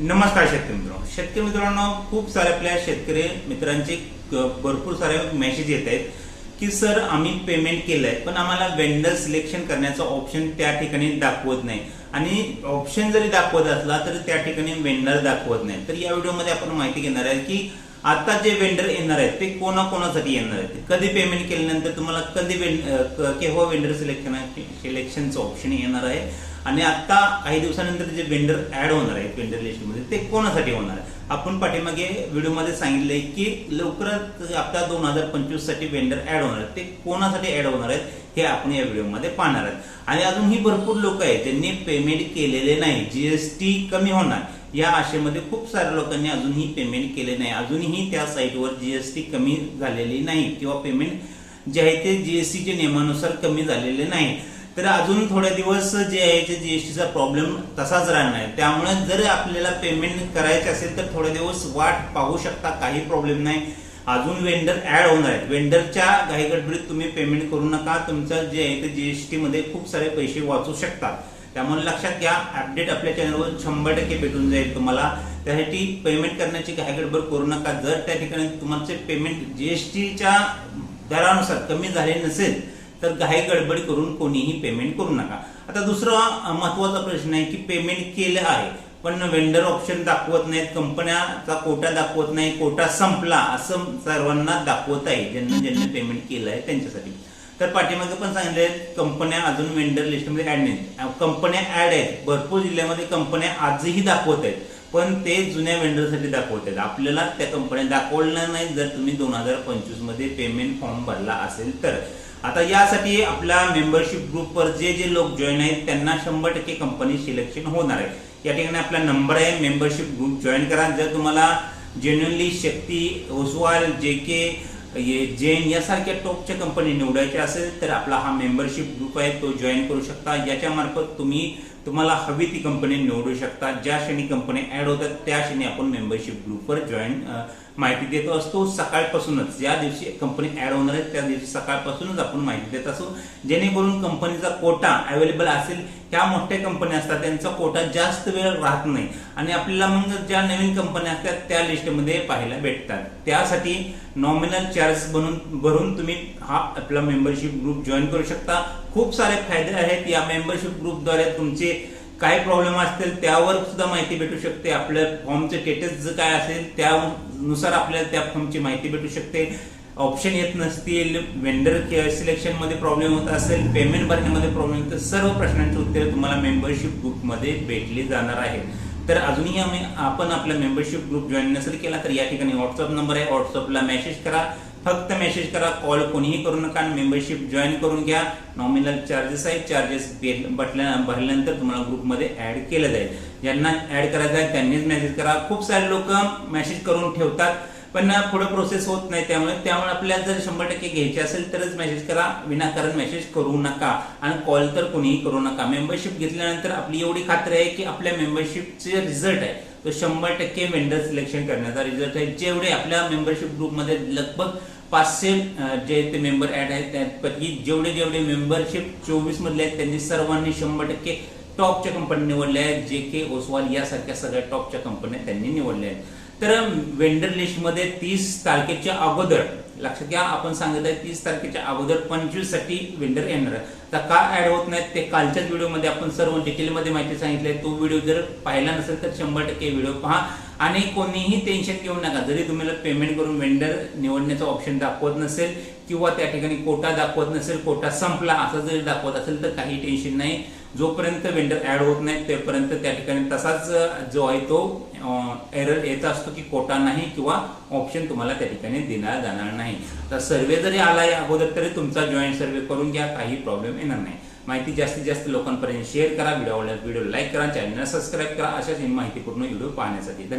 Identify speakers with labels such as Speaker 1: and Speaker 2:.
Speaker 1: नमस्कार शेतकरी मित्रांनो. शेतकरी मित्रांनो खूप सारे आपल्या शेतकरी मित्रांचे भरपूर सारे मेसेज येत आहेत की सर आम्ही पेमेंट केलंय पण आम्हाला वेंडर सिलेक्शन करण्याचं ऑप्शन त्या ठिकाणी दाखवत नाही. आणि ऑप्शन जरी दाखवत असला तरी त्या ठिकाणी वेंडर दाखवत नाही. तर या व्हिडिओमध्ये आपण माहिती घेणार आहे की आता जे वेंडर येणार आहेत ते कोणाकोणासाठी येणार आहेत? कधी पेमेंट केल्यानंतर तुम्हाला कधी वें- केव्हा वेंडर सिलेक्शन सिलेक्शनचं ऑप्शन येणार आहे? आणि आता काही दिवसानंतर जे वेंडर ऍड होणार आहेत वेंडर लिस्टमध्ये ते कोणासाठी होणार आहे आपण पाठीमागे व्हिडिओमध्ये सांगितलंय की लवकरच आता दोन हजार पंचवीससाठी वेंडर ऍड होणार आहेत ते कोणासाठी ऍड होणार आहेत हे आपण या व्हिडिओमध्ये पाहणार आहोत. आणि अजूनही भरपूर लोक आहेत ज्यांनी पेमेंट केलेले नाही जीएसटी कमी होणार. या आशेमध्ये खूप साऱ्या लोकांनी अजूनही पेमेंट केले नाही. अजूनही त्या साईटवर जीएसटी कमी झालेली नाही किंवा पेमेंट जे आहे ते जीएसटीच्या नियमानुसार कमी झालेले नाही. तर अजून थोडे दिवस जे आहे ते जीएसटीचा प्रॉब्लेम तसाच राहणार आहे. त्यामुळे जर आपल्याला पेमेंट करायचे असेल तर थोडे दिवस वाट पाहू शकता काही प्रॉब्लेम नाही. अजून वेंडर ऍड होणार आहेत. वेंडरच्या घाईगडबडीत तुम्ही पेमेंट करू नका. तुमचं जे आहे ते जीएसटी मध्ये खूप सारे पैसे वाचू शकतात त्यामुळे लक्षात घ्या अपडेट आपल्या चॅनलवर शंभर टक्के भेटून जाईल तुम्हाला. त्यासाठी पेमेंट करण्याची घाईगडबड करू नका. जर त्या ठिकाणी तुमचे पेमेंट जीएसटीच्या दरानुसार कमी झाले नसेल तर घाई गडबड करून कोणीही पेमेंट करू नका. आता दुसरा महत्त्वाचा प्रश्न आहे की पेमेंट केलं आहे पण वेंडर ऑप्शन दाखवत नाहीत कंपन्याचा कोटा दाखवत नाही कोटा संपला असं सर्वांना दाखवत आहे ज्यांना ज्यांनी पेमेंट केलं आहे त्यांच्यासाठी. तर पाठीमागे पण सांगितले कंपन्या अजून वेंडर लिस्टमध्ये ऍड नाहीत. कंपन्या ऍड आहेत. भरपूर जिल्ह्यामध्ये कंपन्या आजही दाखवत आहेत पण ते जुन्या वेंडरसाठी दाखवत आहेत. आपल्याला त्या कंपन्या दाखवल्या नाही जर तुम्ही दोन हजार पंचवीसमध्ये पेमेंट फॉर्म भरला असेल तर. आता यासाठी आपल्या मेंबरशिप ग्रुपवर जे जे लोक जॉईन आहेत त्यांना शंभर टक्के कंपनी सिलेक्शन होणार आहे. या ठिकाणी आपला नंबर आहे मेंबरशिप ग्रुप जॉईन करा. जर तुम्हाला जेन्युअनली शक्ती ओसवाल जे के जैन यासारख्या टॉपच्या कंपनी निवडायच्या असेल तर आपला हा मेंबरशिप ग्रुप आहे तो जॉईन करू शकता. याच्यामार्फत तुम्ही तुम्हाला हवी ती कंपनी निवडू शकता. ज्या क्षणी कंपनी ऍड होतात त्या क्षणी आपण मेंबरशिप ग्रुपवर जॉईन माहिती देतो असतो. सकाळपासूनच ज्या दिवशी कंपनी ऍड होणार आहे त्या दिवशी सकाळपासूनच आपण माहिती देत असतो. जेणेकरून कंपनीचा कोटा अवेलेबल असेल त्या मोठ्या कंपन्या असतात त्यांचा कोटा जास्त वेळ राहत नाही. आणि आपल्याला मग ज्या नवीन कंपन्या असतात त्या लिस्टमध्ये पाहायला भेटतात. त्यासाठी नॉमिनल चार्ज बनून भरून तुम्ही हा आपला मेंबरशिप ग्रुप जॉईन करू शकता. खूप सारे फायदे आहेत. या मेंबरशिप ग्रुपद्वारे तुमचे काय प्रॉब्लेम असतील त्यावर सुद्धा माहिती भेटू शकते. आपल्या फॉर्मचे स्टेटस जर काय असेल त्यानुसार आपल्याला त्या फॉर्मची माहिती भेटू शकते. ऑप्शन येत नसतील वेंडर सिलेक्शनमध्ये प्रॉब्लेम होत असेल पेमेंट भरण्यामध्ये प्रॉब्लेम तर सर्व प्रश्नांची उत्तरे तुम्हाला मेंबरशिप ग्रुपमध्ये भेटली जाणार आहे. तर अजूनही आम्ही आपण आपला मेंबरशिप ग्रुप जॉईन नसेल केला तर या ठिकाणी व्हॉट्सअप नंबर आहे. व्हॉट्सअपला मेसेज करा. फक्त मेसेज करा कॉल कोणीही करू नका आणि मेंबरशिप जॉईन करून घ्या. नॉमिनल चार्जेस आहेत. चार्जेस बटल्या भरल्यानंतर तुम्हाला ग्रुपमध्ये ऍड केलं जाईल. ज्यांना ऍड करायचं आहे त्यांनीच मेसेज करा. खूप सारे लोक मेसेज करून ठेवतात. पण पुढे प्रोसेस होत नाही त्यामुळे त्यामुळे आपल्याला जर शंभर टक्के घ्यायचे असेल तरच मेसेज करा. विनाकारण मेसेज करू नका. आणि कॉल तर कोणीही करू नका. मेंबरशिप घेतल्यानंतर आपली एवढी खात्री आहे की आपल्या मेंबरशिपचे रिझल्ट आहे तो शंभर टक्के वेंडर सिलेक्शन करण्याचा रिझल्ट आहे. जेवढे आपल्या मेंबरशिप ग्रुपमध्ये लगभग पाचशे जे ते मेंबर ऍड आहेत त्यापैकी जेवढे जेवढे मेंबरशिप चोवीस मधले आहेत त्यांनी सर्वांनी शंभर टक्के टॉपच्या कंपनी निवडल्या आहेत. जे के ओसवाल यासारख्या सगळ्या टॉपच्या कंपन्या त्यांनी निवडल्या आहेत. तर वेंडर लिस्टमध्ये तीस तारखेच्या अगोदर लक्षात घ्या आपण सांगत आहे तीस तारखेच्या अगोदर पंचवीससाठी वेंडर येणार आहे. तर का ऍड होत नाहीत ते कालच्याच व्हिडिओमध्ये आपण सर्व डिटेलमध्ये माहिती सांगितली तो व्हिडिओ जर पाहिला नसेल तर शंभर टक्के व्हिडिओ पहा. आणि कोणीही टेन्शन घेऊ नका. जरी तुम्हाला पेमेंट करून वेंडर निवडण्याचा ऑप्शन दाखवत नसेल किंवा त्या ठिकाणी कोटा दाखवत नसेल कोटा संपला असं जरी दाखवत असेल तर काही टेन्शन नाही. जोपर्यंत वेंडर ऍड होत नाही तोपर्यंत त्या ठिकाणी तसाच जो आहे तो एरर येत असतो की कोटा नाही किंवा ऑप्शन तुम्हाला त्या ठिकाणी दिला जाणार नाही. तर सर्वे जरी आला या अगोदर तरी तुमचा जॉईंट सर्वे करून घ्या काही प्रॉब्लेम येणार नाही. माहिती जास्तीत जास्त लोकांपर्यंत शेअर करा व्हिडिओ व्हिडिओ लाईक करा चॅनलला सबस्क्राईब करा अशाच माहितीपूर्ण व्हिडिओ पाहण्यासाठी. धन्यवाद.